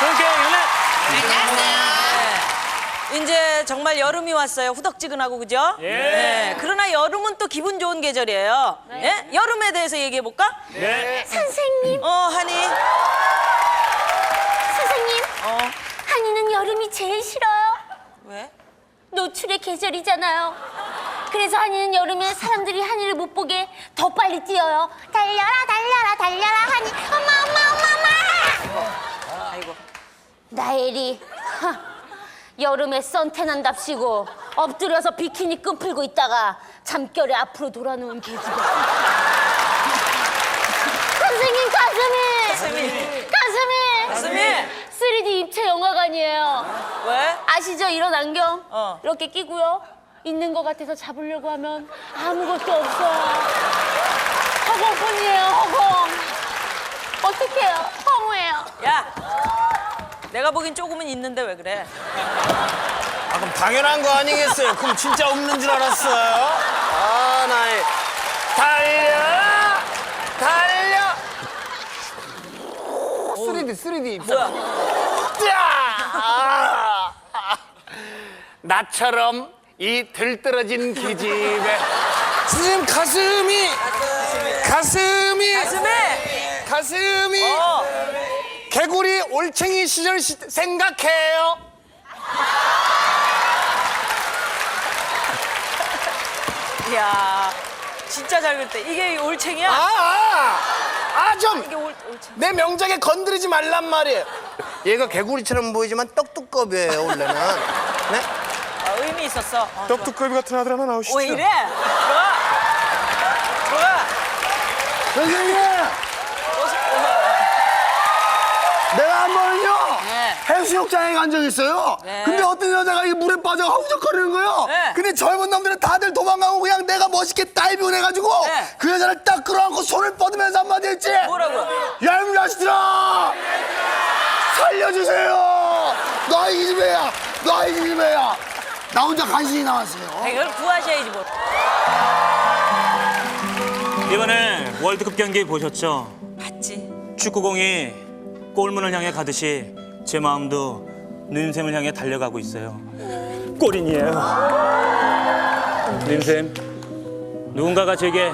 본격 연애 네. 이제 정말 여름이 왔어요. 후덕지근하고 그죠? 예. 네. 그러나 여름은 또 기분 좋은 계절이에요. 예? 여름에 대해서 얘기해 볼까? 네. 선생님, 어, 하니. 선생님, 어, 한이는 여름이 제일 싫어요. 왜? 노출의 계절이잖아요. 그래서 한이는 여름에 사람들이 한이를 못 보게 더 빨리 뛰어요. 달려라, 달려라, 달려라, 한이. 엄마, 엄마, 엄마. 나엘이 하, 여름에 선탠한답시고 엎드려서 비키니 끈 풀고 있다가 잠결에 앞으로 돌아누운 계기가. 선생님 가슴이! 가슴이. 가슴이! 가슴이. 3D 입체 영화관이에요. 왜? 아시죠? 이런 안경? 어. 이렇게 끼고요. 있는 것 같아서 잡으려고 하면 아무것도 없어요. 허공뿐이에요 허공. 어떡해요? 허무해요. 야. 내가 보긴 조금은 있는데 왜 그래? 아, 그럼 당연한 거 아니겠어요? 그럼 진짜 없는 줄 알았어요. 아, 나의 달려, 달려. 3D, 3D. 뭐야? 짜! 나처럼 이 들떨어진 기집애. 선생님 가슴이, 가슴이, 가슴에. 가슴이 어. 개구리 올챙이 시절 시, 생각해요. 이야. 진짜 잘 그렸다. 이게 올챙이야? 아, 아, 아, 좀. 이게 올, 올챙이. 내 명작에 건드리지 말란 말이에요. 얘가 개구리처럼 보이지만 떡두꺼비예요 원래는. 네? 아, 의미 있었어. 어, 떡두꺼비 같은 아들 하나 나오시죠. 왜 이래? 좋아. 좋아. 선생님, 해수욕장에 간 적 있어요. 네. 근데 어떤 여자가 이 물에 빠져 허우적거리는 거예요. 네. 근데 젊은 놈들은 다들 도망가고 그냥 내가 멋있게 다이빙을 해가지고 네. 그 여자를 딱 끌어안고 손을 뻗으면서 한마디 했지. 뭐라고? 야, 이 자식들아! 살려주세요! 너희 기집애야! 너희 기집애야! 나 혼자 간신히 나왔어요. 아, 이걸 구하셔야지 뭐. 이번에 월드컵 경기 보셨죠? 봤지. 축구공이 골문을 향해 가듯이 제 마음도 누님샘을 향해 달려가고 있어요. 골인이에요. 누님샘, 누군가가 제게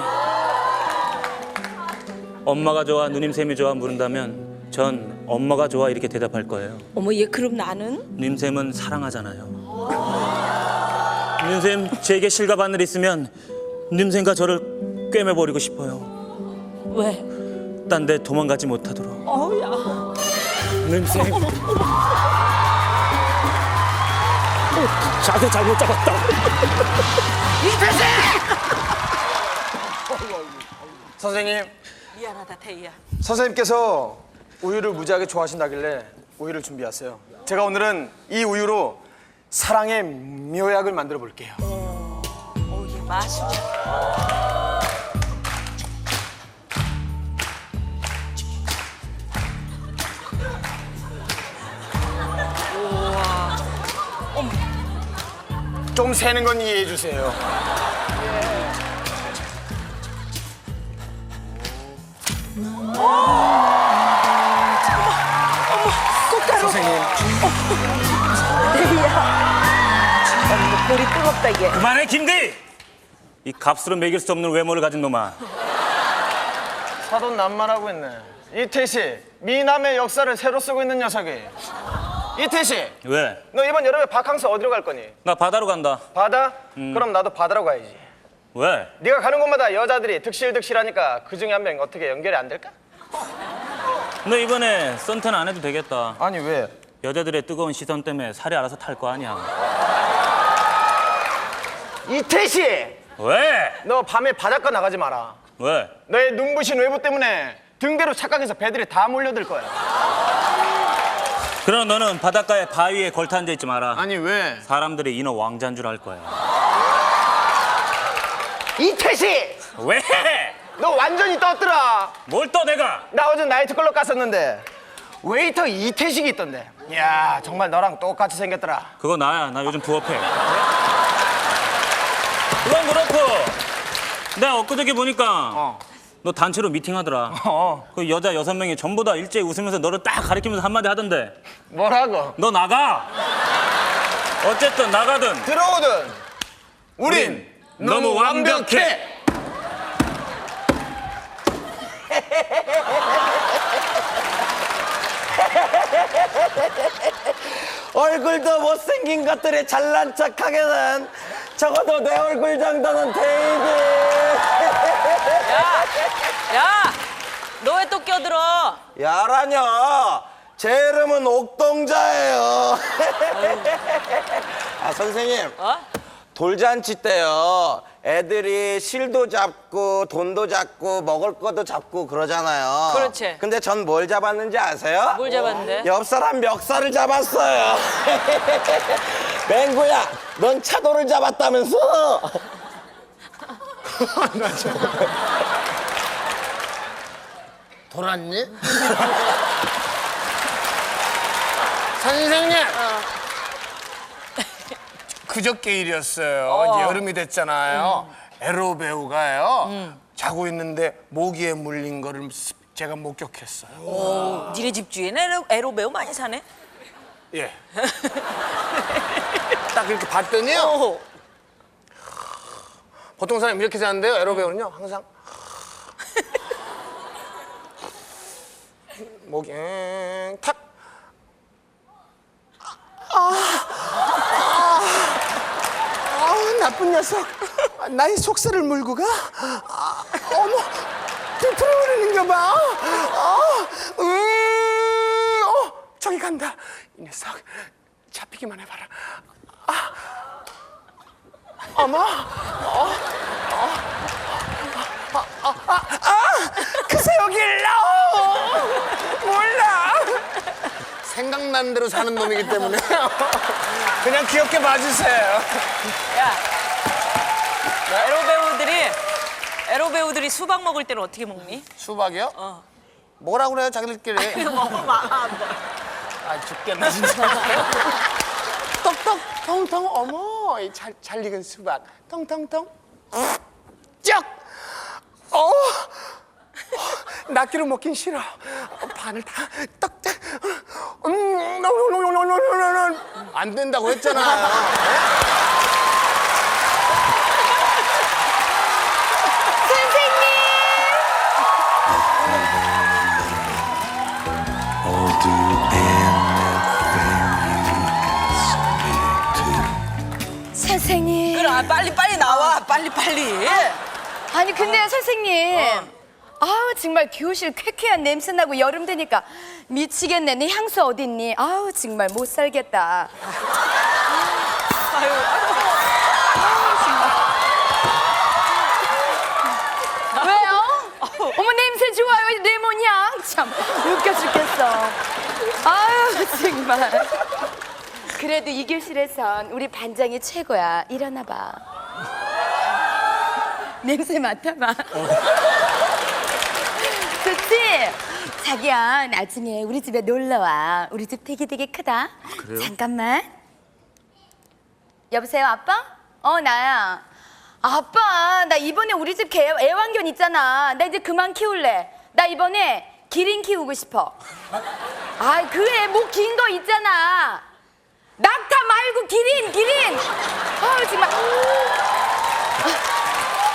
엄마가 좋아, 누님샘이 좋아 물은다면 전 엄마가 좋아 이렇게 대답할 거예요. 어머 얘 그럼 나는? 누님샘은 사랑하잖아요. 누님샘 제게 실과 바늘 있으면 누님샘과 저를 꿰매버리고 싶어요. 왜? 딴 데 도망가지 못하도록. 어우야. 냄새. 자세 잘못 잡았다. 선생님, 미안하다 태희야. 선생님께서 우유를 무지하게 좋아하신다길래 우유를 준비했어요. 제가 오늘은 이 우유로 사랑의 묘약을 만들어 볼게요. 어얘 맛이. 좀 새는 건 이해해 주세요. 선생님, 목걸이 뜨겁다 이게. 그만해 김대. 이 값으로 매길 수 없는 외모를 가진 놈아. 사돈 난만하고 있네. 이태씨, 미남의 역사를 새로 쓰고 있는 녀석이. 이태 씨, 왜? 너 이번 여름에 바캉스 어디로 갈 거니? 나 바다로 간다. 바다? 그럼 나도 바다로 가야지. 왜? 네가 가는 곳마다 여자들이 득실득실하니까 그 중에 한 명 어떻게 연결이 안 될까? 너 이번에 썬텐 안 해도 되겠다. 아니 왜? 여자들의 뜨거운 시선 때문에 살이 알아서 탈 거 아니야. 이태 씨, 왜? 너 밤에 바닷가 나가지 마라. 왜? 너의 눈부신 외모 때문에 등대로 착각해서 배들이 다 몰려들 거야. 그럼 너는 바닷가에 바위에 걸터 앉아 있지 마라. 아니 왜? 사람들이 인어 왕자인 줄 알 거야. 이태씨, 왜? 너 완전히 떴더라. 뭘또 내가? 나 어제 나이트클럽 갔었는데 웨이터 이태식이 있던데. 이야 정말 너랑 똑같이 생겼더라. 그거 나야. 나 요즘 부업해. 그건 그렇고 내가 엊그저께 보니까 어. 너 단체로 미팅하더라. 어. 그 여자 여섯 명이 전부 다 일제히 웃으면서 너를 딱 가리키면서 한마디 하던데. 뭐라고? 너 나가. 어쨌든 나가든 들어오든 우린 너무 완벽해. 얼굴도 못생긴 것들이 잘난 척하게는 적어도 내 얼굴 정도는 돼야지. 껴들어? 야라뇨. 제 이름은 옥동자예요. 아 선생님 어? 돌잔치 때요. 애들이 실도 잡고 돈도 잡고 먹을 것도 잡고 그러잖아요. 그렇지. 근데 전 뭘 잡았는지 아세요? 뭘 잡았는데? 옆 사람 멱살을 잡았어요. 맹구야, 넌 차도를 잡았다면서? 돌았니? 선생님! 그저께 일이었어요. 이제 여름이 됐잖아요. 에로 배우가요. 자고 있는데 모기에 물린 거를 스- 제가 목격했어요. 니네 집 주위에는 에로, 에로 배우 많이 사네? 예. 딱 이렇게 봤더니요. 어. 보통 사람 이렇게 자는데요. 에로 배우는요. 항상 목이 엥, 탁. 아, 나쁜 녀석. 아, 나의 속살을 물고 가? 아, 어머, 부풀어 오르는 거 봐. 아, 음, 어, 저기 간다. 이 녀석, 잡히기만 해봐라. 아, 어머, 어, 어, 아, 아, 아, 아, 그새 여길 나오. 몰라. 생각나는 대로 사는 놈이기 때문에. 그냥 귀엽게 봐주세요. 야, 에로 배우들이 에로 배우들이 수박 먹을 때는 어떻게 먹니? 수박이요? 뭐라 그래요, 자기들끼리? 먹으면 안 돼. 아 죽겠네 진짜. 똑똑 통통 어머 이 잘, 잘 익은 수박 통통통 쩍 어. 낱개로 먹긴 싫어 어, 반을 다 떡 음, 안 된다고 했잖아요 I'll. 선생님. 아, 빨리 빨리 나와, 빨리 빨리. 아니 근데요 선생님. 아우 정말 교실 쾌쾌한 냄새 나고 여름 되니까 미치겠네. 내 향수 어딨니? 아우 정말 못 살겠다. 아유, 왜요? 어머 냄새 좋아요 레몬 향 참 웃겨 죽겠어. 아유 정말. 그래도 이 교실에선 우리 반장이 최고야. 일어나 봐. 냄새 맡아봐. 자기야 나중에 우리 집에 놀러 와. 우리 집 되게 되게 크다. 잠깐만. 여보세요 아빠? 어 나야. 아빠 나 이번에 우리 집 개, 애완견 있잖아. 나 이제 그만 키울래. 나 이번에 기린 키우고 싶어. 아 그래 뭐긴거 있잖아. 낙타 말고 기린 기린. 아 정말.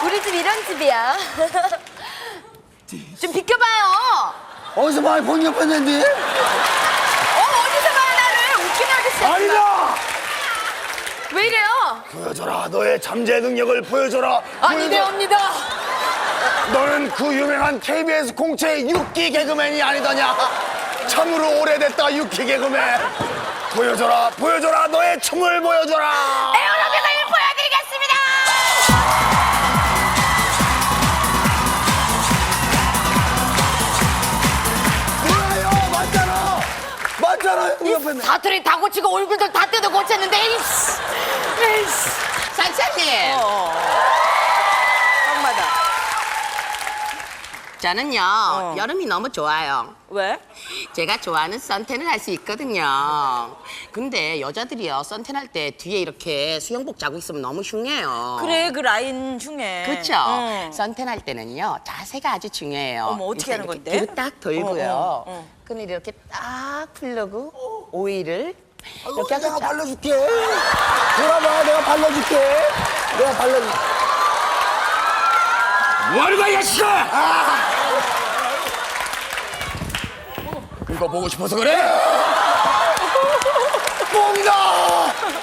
우리 집 이런 집이야. 좀 비켜봐요. 어디서 많이 본 옆에는데? 어 어디서 봐 나를? 웃기는 아저씨. 아니다! 왜 이래요? 보여줘라 너의 잠재 능력을 보여줘라. 아니래옵니다. 너는 그 유명한 KBS 공채 육기 개그맨이 아니더냐? 참으로 오래됐다 육기 개그맨. 보여줘라 보여줘라 너의 춤을 보여줘라. 에어로 맞잖아 우리 옆에 있네. 사투리 다 고치고 얼굴도 다 뜯어 고쳤는데 이씨. 에이씨. 선생님. 어. 빵마다. 저는요 여름이 너무 좋아요. 왜? 제가 좋아하는 선탠을 할 수 있거든요. 근데 여자들이요 선탠 할 때 뒤에 이렇게 수영복 자고 있으면 너무 흉해요. 그래 그 라인 흉해. 그렇죠. 응. 선탠 할 때는요 자세가 아주 중요해요. 어머, 어떻게 하는 이렇게 건데? 뒤로 딱 돌고요. 어, 어, 어. 그럼 이렇게 딱 풀르고 오이를 이렇게 내가 하고 자- 발라줄게. 돌아봐, 내가 발라줄게. 내가 발라줄게. 뭐하는 거야, 이 자식아! 그거 보고 싶어서 그래? 뽕이다!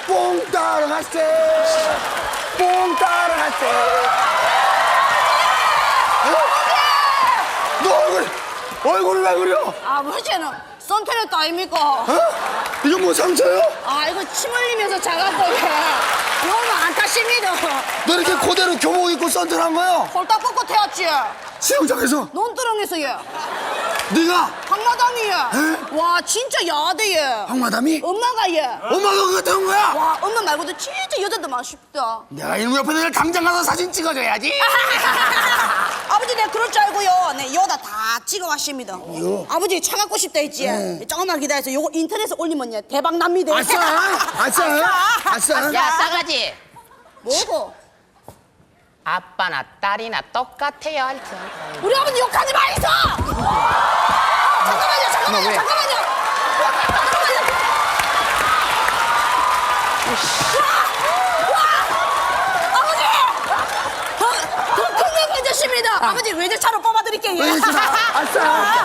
뽕 따라갔세! 뽕 따라갔세! 어? 너 얼굴, 얼굴을 왜 그려? 아버지는 선탠했다 아닙니까? 어? 이거 뭐 상처요? 아 이거 침 흘리면서 자갖고 이게 이거는 안 타십니다 너 이렇게 그대로 교복 입고 선탠한 거야? 홀딱 벗고 태웠지 수영장에서? 논두렁에서 얘 네가 황마담이 얘와 진짜 야하대 얘 황마담이? 엄마가 얘 엄마가 그거 태운 거야? 와 엄마 말고도 진짜 여자들 많습니다 내가 이놈 옆에 내가 당장 가서 사진 찍어줘야지. 아버지 내가 그럴 줄 알고요 네 여다 다 찍어왔습니다 아버지 차 갖고 싶다 했지 조금만 기다려서 요거 인터넷에 올리면 얘 대박 납니다 아싸! 아싸! 아싸! 야 싸가지. 뭐고? 아빠나 딸이나 똑같아요. 하여튼. 우리 아버지 욕하지 말이소! 잠깐만요, 잠깐만요, 잠깐만요. 잠깐만요. 와! 와! 아버지! 더, 더큰 괜찮습니다. 아버지 외제차로 뽑아드릴게요. 아싸!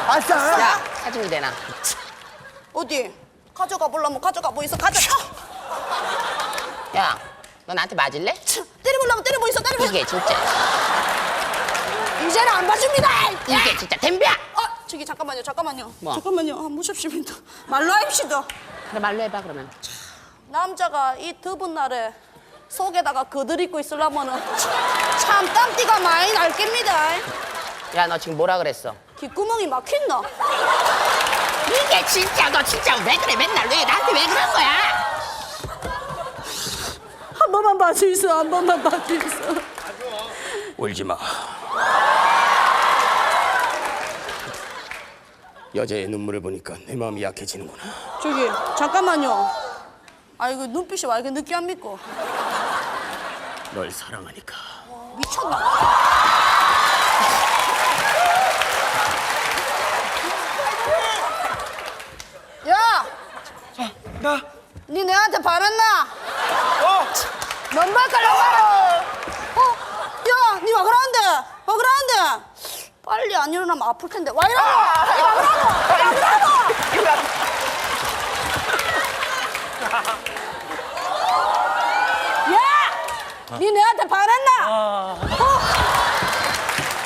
아싸! 야 사진이 되나? 어디? 가져가 보려면 가져가 보이소. 가져가. 야 너 나한테 맞을래? 때려보려면 때려보이소. 때려보이소. 이게 진짜 이제는 안 봐줍니다. 이게 진짜 덤벼. 어, 저기 잠깐만요, 잠깐만요. 뭐? 잠깐만요. 아, 무섭습니다. 말로 합시다. 그래 말로 해봐 그러면. 남자가 이 더운 날에 속에다가 그들 입고 있으려면은 참 땀띠가 많이 날 겁니다. 야 너 지금 뭐라 그랬어? 귓구멍이 막힌다. 이게 진짜 너 진짜 왜 그래 맨날 왜 나한테 왜 그런 거야? 한 번만 봐주이소, 한 번만 봐주이소. 울지 마. 여자의 눈물을 보니까 내 마음이 약해지는구나. 저기 잠깐만요. 아 이거 눈빛이 왜 이렇게 느끼합니까? 널 사랑하니까. 미쳤나? 야! 나? 니 내한테 바랐나? 깔려봐! 어? 야, 니와 그러는데? 와 그러는데? 빨리 안 일어나면 아플 텐데. 와 이러노! 빨리 와! 빨리 와 그러노! 야! 니 내한테 바랬나? 어?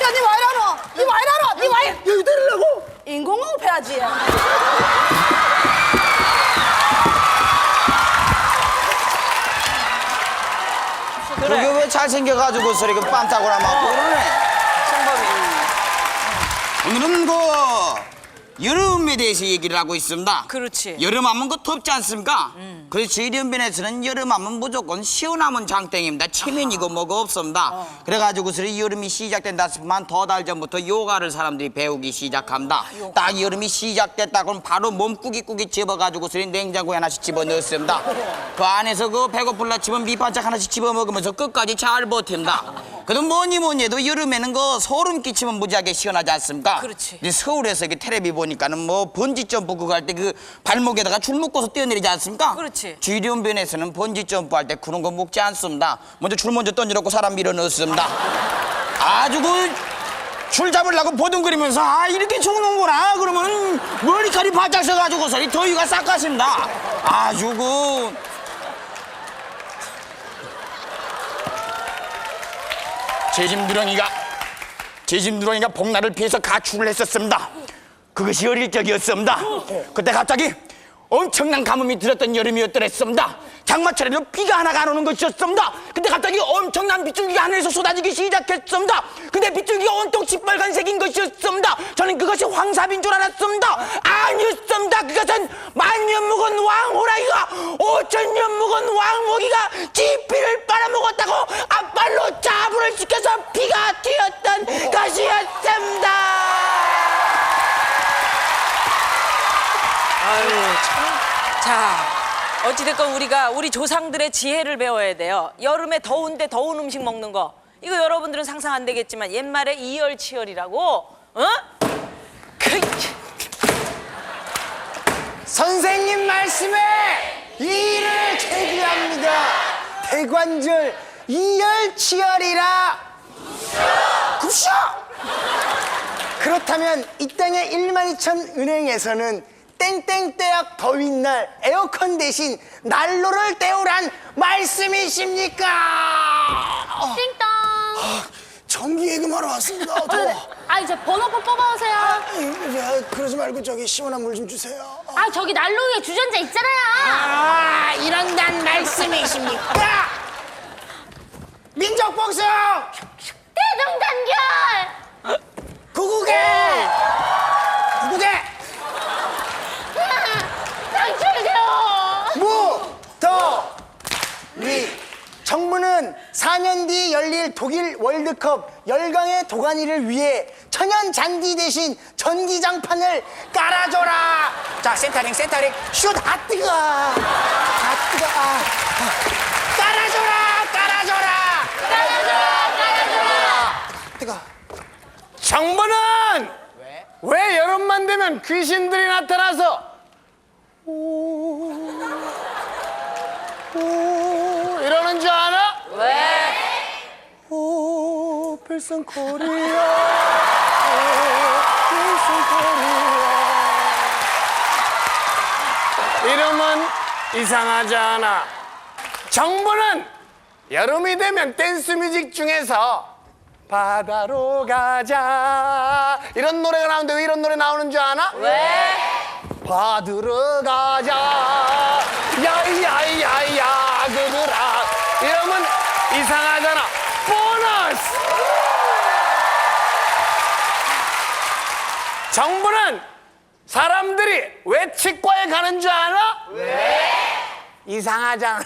야, 니와 이러노? 니와 이러노? 니와 이러 여기 때리려고? 인공호흡 해야지. 잘생겨가지고서 이렇게 빰따구라 맞고 그러네. 오늘은 그 여름에 대해서 얘기를 하고 있습니다. 그렇지. 여름 하면 그 덥지 않습니까? 그래서 저희 연변에서는 여름하면 무조건 시원하면 장땡입니다. 체면이고 뭐가 없습니다. 그래가지고서 이 여름이 시작된다 싶으면 더 달 전부터 요가를 사람들이 배우기 시작합니다. 딱 여름이 시작됐다 그러면 바로 몸 꾸깃꾸깃 집어가지고 서 냉장고에 하나씩 집어넣습니다. 그 안에서 그 배고플라 집은 밑반찬 하나씩 집어먹으면서 끝까지 잘 버팁니다. 그래도 뭐니 뭐니 해도 여름에는 그 소름 끼치면 무지하게 시원하지 않습니까? 그렇지. 근데 서울에서 이렇게 텔레비 보니까는 뭐 번지 점프 그거 할 때 그 발목에다가 줄 묶어서 뛰어내리지 않습니까? 그렇지. 주변변에서는 번지 점프 할 때 그런 거 묶지 않습니다. 먼저 줄 먼저 던져놓고 사람 밀어 넣습니다. 아주 그 줄 잡으려고 보둥거리면서 아 이렇게 죽는구나 그러면 머리카락이 바짝 서가지고서 이 더위가 싹 가십니다. 아주 그 제짐두렁이가 제짐두렁이가 복날을 피해서 가출을 했었습니다. 그것이 어릴 적이었습니다. 그때 갑자기 엄청난 가뭄이 들었던 여름이었더랬습니다. 장마철에도 비가 하나가 안 오는 것이었습니다. 근데 갑자기 엄청난 빗줄기가 하늘에서 쏟아지기 시작했습니다. 근데 빗줄기가 온통 시뻘건색인 것이었습니다. 저는 그것이 황사빈 줄 알았습니다. 아니었습니다. 그것은 만년 묵은 왕호랑이가 오천 년 묵은 왕모기가 지피를 빨아먹었다고 시켜서 피가 튀었던 것이었습니다. 아유 참. 자. 어찌됐건 우리가 우리 조상들의 지혜를 배워야 돼요. 여름에 더운데 더운 음식 먹는 거. 이거 여러분들은 상상 안 되겠지만 옛말에 이열치열이라고, 어? 그... 선생님 말씀에 이를 제기합니다. 대관절 이열치열이라 굽쇼! 그렇다면 이 땅의 1만 2천 은행에서는 땡땡때약 더윈 날 에어컨 대신 난로를 때우란 말씀이십니까? 어, 띵동. 전기 예금하러 왔습니다. 더워. 아, 이제 번호표 뽑아오세요. 아, 그러지 말고 저기 시원한 물 좀 주세요. 아, 저기 난로 위에 주전자 있잖아요. 아, 이런단 말씀이십니까? 민족 복수 대동단결. 구국의! 구국의! 당철교. 무더위 정부는 4년 뒤 열릴 독일 월드컵 열강의 도가니를 위해 천연 잔디 대신 전기장판을 깔아줘라. 자 센터링 센터링. 슛 아뜨가 아뜨가 아, 아. 깔아줘라 깔아줘라 깔아줘라, 깔아줘라. 뜨거. 정부는 왜 여름만 되면 귀신들이 나타나서 오, 오 이러는 줄 아나? 왜? 오 필승 코리아 오, 필승 코리아 이름은 이상하지 않아. 정부는 여름이 되면 댄스 뮤직 중에서 바다로 가자 이런 노래가 나오는데 왜 이런 노래 나오는 줄 아나? 왜? 받으러 가자 야야야야 그들아 이러면 이상하잖아 보너스 정부는 사람들이 왜 치과에 가는 줄 아나? 왜? 이상하잖아